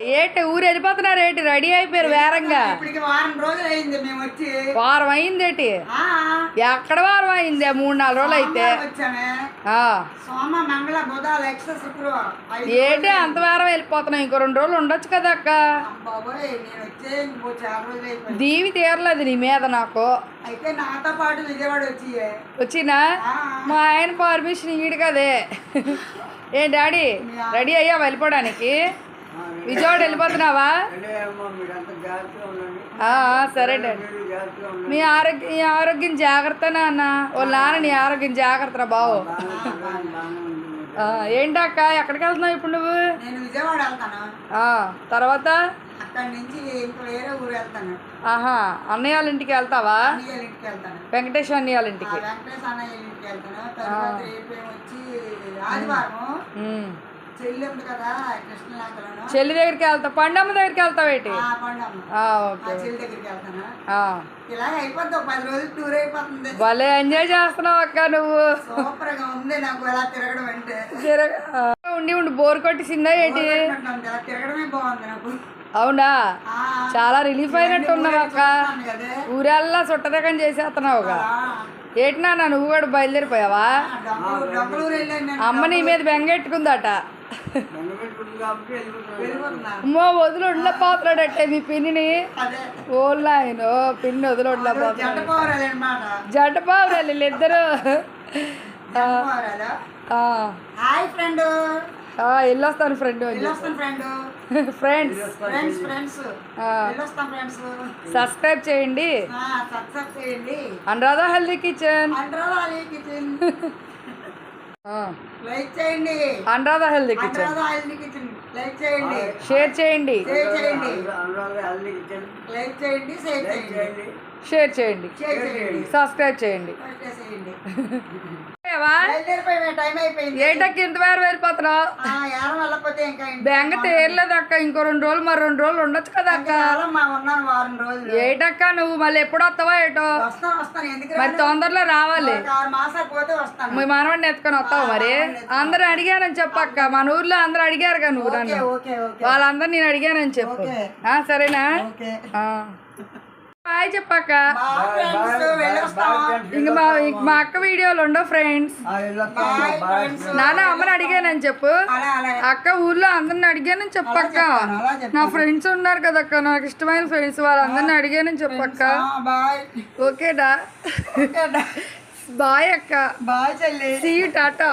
ఏంటి ఊరు వెళ్ళిపోతున్నారు ఏంటి? రెడీ అయిపోయారు వేరంగా. వారం రోజులు అయింది మేము వచ్చి. వారం అయిందేటి ఆ, ఎక్కడ వారం అయింది? మూడు నాలుగు రోజులు అయితే. ఏంటి అంత వారం వెళ్ళిపోతున్నావు? ఇంకో రెండు రోజులు ఉండొచ్చు కదా అక్క. దీవి తీరలేదు నీ మీద నాకు. అయితే నాతో పాటు విజయవాడ వచ్చి వచ్చినా? మా ఆయన పర్మిషన్ ఈడు కదే. ఏ డాడీ? రెడీ అయ్యా వెళ్ళిపోవడానికి? విజయవాడ వెళ్ళిపోతున్నావా? ఆ, ఆ, సరే డాడీ. మీ ఆరోగ్య మీ ఆరోగ్యం జాగ్రత్త నాన్న. ఓ నాన్న నీ ఆరోగ్యం జాగ్రత్త బావు. ఆ, ఏంటక్క ఎక్కడికి వెళ్తున్నావు ఇప్పుడు నువ్వు? తర్వాత? అక్కడి నుంచి ఇంకా వేరే ఊరు వెళ్తాను. ఆహా అన్నయ్య వాళ్ళ ఇంటికి వెళ్తావా? వెంకటేశ్వర అన్నయ్య వాళ్ళ ఇంటికి. ఆదివారం. చెల్లి దగ్గరికి వెళ్తావు పండమ్మ దగ్గరికి ఓకే. టూర్ అయిపోతుంది. భలే ఎంజాయ్ చేస్తున్నావు అక్క నువ్వు. ఉండి ఉండి బోర్ కొట్టేసిందా ఏంటి? అవునా? చాలా రిలీఫ్ అయినట్టు ఉన్నావు అక్క. ఊరెల్లా సుట్టరకం చేసేస్తున్నావుగా ఆ, ఏంటి నాన్న నువ్వు కూడా బయలుదేరిపోయావా? అమ్మ నీ మీద బెంగెట్టుకుందట. అమ్మో వదిలి ఉండలేకపోతున్నాడట్టే మీ పిన్నిని. ఓళ్ళు ఆయన పిన్ని వదిలి పోరాలి అనమాట జంట పావురాలు వీళ్ళిద్దరు. పోరాలు హాయ్ ఫ్రెండ్. వెళ్ళొస్తాను ఫ్రెండ్ ఫ్రెండ్స్. Friends friends. వెళ్ళొస్తాం ఫ్రెండ్స్. సబ్స్క్రైబ్ చేయండి. Anuradha healthy kitchen. Kitchen. Like చేయండి. అనురాధ హెల్దీ కిచెన్ అండ్రాల ఆయిల్ కిచెన్ లైక్ చేయండి. షేర్ చేయండి. షేర్ చేయండి. లైక్ చేయండి షేర్ చేయండి. షేర్ చేయండి. షేర్ చేయండి. సబ్స్క్రైబ్ చేయండి. టైం అయిపోయింది. ఏంటక్క ఇంత వేరు వెళ్ళిపోతున్నావు బెంగ తేరలేదు అక్క ఇంకో రెండు రోజులు మరి రెండు రోజులు ఉండొచ్చు కదా అక్క వారం రోజులు. ఏటక్క నువ్వు? మళ్ళీ ఎప్పుడు వస్తావా ఏటో? మరి తొందరలో రావాలి. మీ మనవాడిని ఎత్తుకొని వస్తావు మరి? అందరూ అడిగానని చెప్పక్క. మన ఊర్లో అందరూ అడిగారు కదా నువ్వు నన్ను. వాళ్ళందరూ నేను అడిగానని చెప్పు. సరేనా. బాయ్ ఇంక మా అక్క వీడియోలు ఉండవు ఫ్రెండ్స్. నాన్న అమ్మని అడిగానని చెప్పు. అక్క ఊర్లో అందరిని అడిగానని చెప్పక్క నా ఫ్రెండ్స్ ఉన్నారు కదా అక్క నాకు ఇష్టమైన ఫ్రెండ్స్ వాళ్ళందరిని అడిగానని చెప్పక్క ఓకేడా బాయ్. అక్క. బాయ్ చెల్లి. See tata.